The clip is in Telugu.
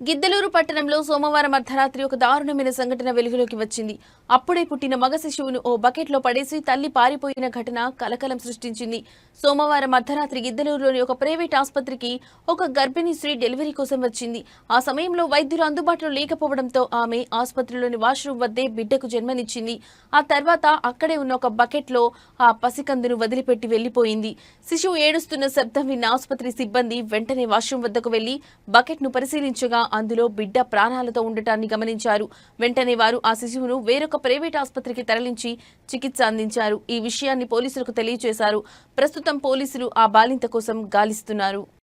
గిద్దలూరు పట్టణంలో సోమవారం అర్ధరాత్రి ఒక దారుణమైన సంఘటన వెలుగులోకి వచ్చింది. అప్పుడే పుట్టిన మగ శిశువును ఓ బకెట్లో పడేసి తల్లి పారిపోయిన ఘటన కలకలం సృష్టించింది. సోమవారం అర్ధరాత్రి గిద్దలూరులోని ఒక ప్రైవేట్ ఆసుపత్రికి ఒక గర్భిణీ స్త్రీ డెలివరీ కోసం వచ్చింది. ఆ సమయంలో వైద్యులు అందుబాటులో లేకపోవడంతో ఆమె ఆసుపత్రిలోని వాష్రూమ్ వద్దే బిడ్డకు జన్మనిచ్చింది. ఆ తర్వాత అక్కడే ఉన్న ఒక బకెట్లో ఆ పసికందును వదిలిపెట్టి వెళ్ళిపోయింది శిశువు ఏడుస్తున్న శబ్దం విన్న ఆసుపత్రి సిబ్బంది వెంటనే వాష్రూమ్ వద్దకు వెళ్ళి బకెట్ను పరిశీలించగా అందులో బిడ్డ ప్రాణాలతో ఉండటాన్ని గమనించారు. వెంటనే వారు ఆ శిశువును వేరొక ప్రైవేట్ ఆసుపత్రికి తరలించి చికిత్స అందించారు. ఈ విషయాన్ని పోలీసులకు తెలియజేశారు ప్రస్తుతం పోలీసులు ఆ బాలింత కోసం గాలిస్తున్నారు.